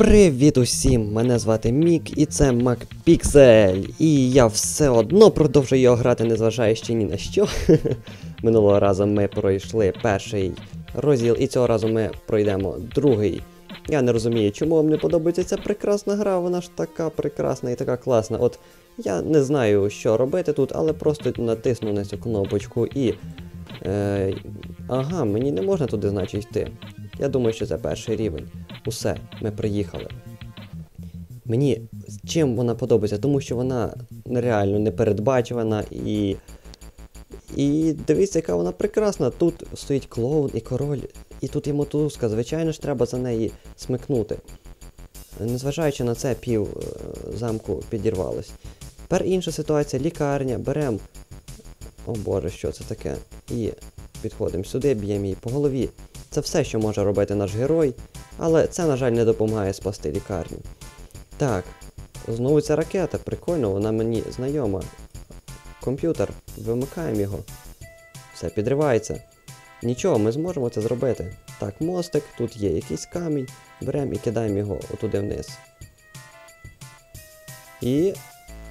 Привіт усім! Мене звати Мік і це MacPixel. І я все одно продовжую його грати, незважаючи ні на що. Минулого разу ми пройшли перший розділ, і цього разу ми пройдемо другий. Я не розумію, чому вам не подобається ця прекрасна гра, вона ж така прекрасна і така класна. От я не знаю, що робити тут, але просто натисну на цю кнопочку і. Е, ага, мені не можна туди, значить, йти. Я думаю, що це перший рівень. Усе, ми приїхали. Мені чим вона подобається? Тому що вона нереально непередбачувана і. І дивіться, яка вона прекрасна. Тут стоїть клоун і король, і тут і мотузка. Звичайно ж, треба за неї смикнути. Незважаючи на це, пів е, замку підірвалось. Тепер інша ситуація, лікарня, беремо. О боже, що це таке? І підходимо сюди, б'ємо її по голові. Це все, що може робити наш герой, але це, на жаль, не допомагає спасти лікарню. Так, знову ця ракета, прикольно, вона мені знайома. Комп'ютер, вимикаємо його. Все підривається. Нічого, ми зможемо це зробити. Так, мостик, тут є якийсь камінь, беремо і кидаємо його отуди вниз. І.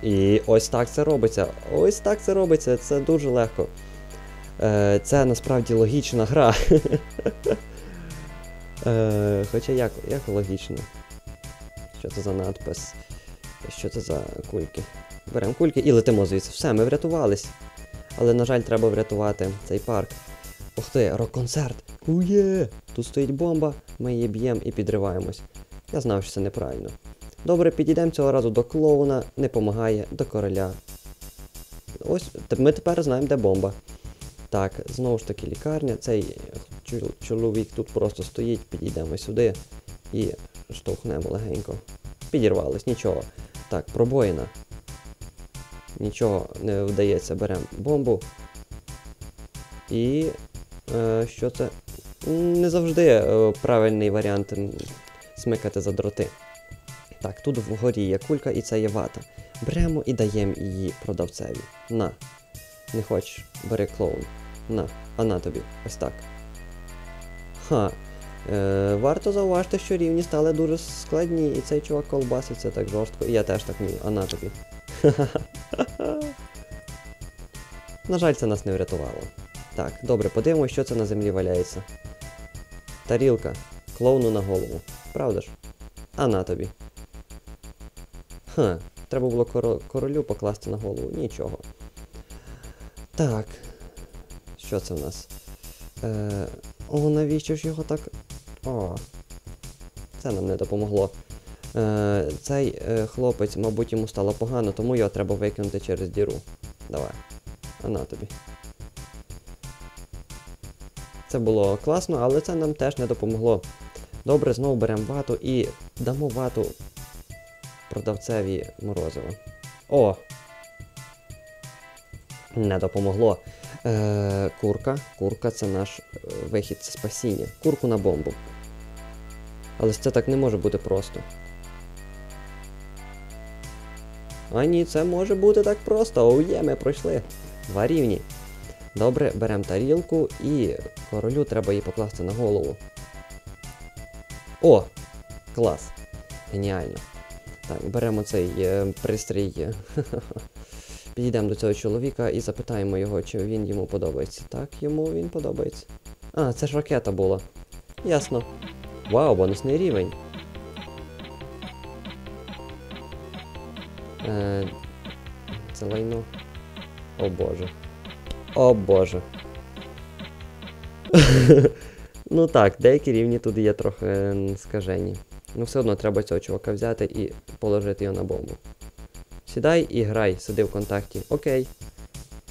І ось так це робиться. Ось так це робиться, це дуже легко. Е, Це насправді логічна гра. е, Хоча як, як логічно? Що це за надпис? Що це за кульки? Беремо кульки і летимо звідси. Все, ми врятувались. Але, на жаль, треба врятувати цей парк. Ух ти, рок-концерт! Ує! Тут стоїть бомба, ми її б'ємо і підриваємось. Я знав, що це неправильно. Добре, підійдемо цього разу до клоуна, не помагає, до короля. Ось, ми тепер знаємо, де бомба. Так, знову ж таки лікарня. Цей чоловік тут просто стоїть, підійдемо сюди і штовхнемо легенько. Підірвались, нічого. Так, пробоїна. Нічого не вдається, беремо бомбу. І. Е, що це? Не завжди е, правильний варіант смикати за дроти. Так, тут вгорі є кулька і це є вата. Беремо і даємо її продавцеві. На. Не хочеш, бери клоун. На, а на тобі. Ось так. Ха. Е, Варто зауважити, що рівні стали дуже складні, і цей чувак колбаситься так жорстко. І я теж так вмію, а на тобі. На жаль, це нас не врятувало. Так, добре, подивимося, що це на землі валяється. Тарілка. Клоуну на голову. Правда ж? А на тобі. Ха, треба було королю покласти на голову. Нічого. Так. Що це в нас? Е, О, навіщо ж його так. О. Це нам не допомогло. Е, Цей е, хлопець, мабуть, йому стало погано, тому його треба викинути через діру. Давай. А на тобі. Це було класно, але це нам теж не допомогло. Добре, знову беремо вату і дамо вату продавцеві морозиво. О! Не допомогло. Е, Курка. Курка це наш е, вихід, це спасіння. Курку на бомбу. Але це так не може бути просто. А ні, це може бути так просто. Оує, ми пройшли. Два рівні. Добре, беремо тарілку і королю треба її покласти на голову. О! Клас! Геніально. Так, беремо цей е, пристрій. Підійдемо до цього чоловіка і запитаємо його, чи він йому подобається. Так, йому він подобається. А, це ж ракета була. Ясно. Вау, бонусний рівень. Е, Це лайно. О боже. О боже. ну так, деякі рівні тут є трохи скажені. Ну все одно треба цього чувака взяти і положити його на бомбу. Сідай і грай, сиди в контакті. Окей.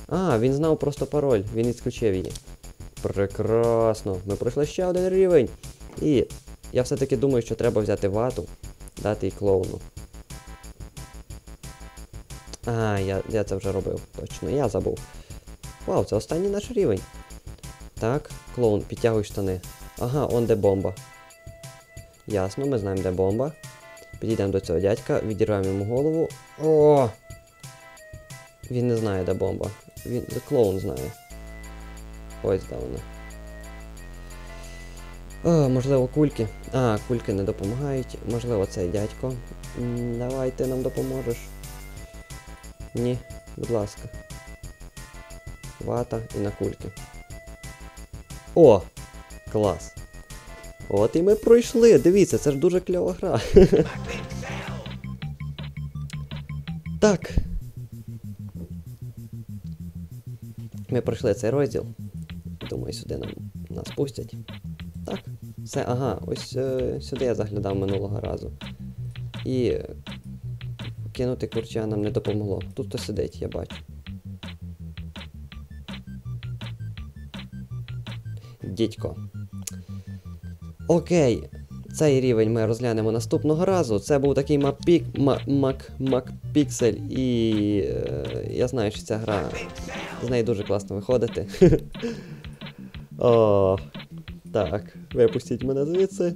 А, він знав просто пароль, він відскочив її. Прекрасно. Ми пройшли ще один рівень. І я все-таки думаю, що треба взяти вату, дати їй клоуну. А, я я це вже робив. Точно, я забув. Вау, це останній наш рівень. Так, клоун, підтягуй штани. Ага, он де бомба. Ясно, ми знаємо, де бомба. Підійдемо до цього дядька, відірвемо йому голову. О! Він не знає, де бомба. Він клоун знає. Ось де вона. О, можливо, кульки. А, кульки не допомагають. Можливо, цей дядько. Давай, ти нам допоможеш. Ні, будь ласка. Вата і на кульки. О! Клас. От і ми пройшли. Дивіться, це ж дуже кльова гра. так. Ми пройшли цей розділ. Думаю, сюди нам нас пустять. Так. Все, ага, ось е, сюди я заглядав минулого разу. І кинути курча нам не допомогло. Тут хто сидить, я бачу. Дідько. Окей. Цей рівень ми розглянемо наступного разу. Це був такий мапік, мак, макпіксель, і е, я знаю, що ця гра з неї дуже класно виходити. О, так, випустіть мене звідси.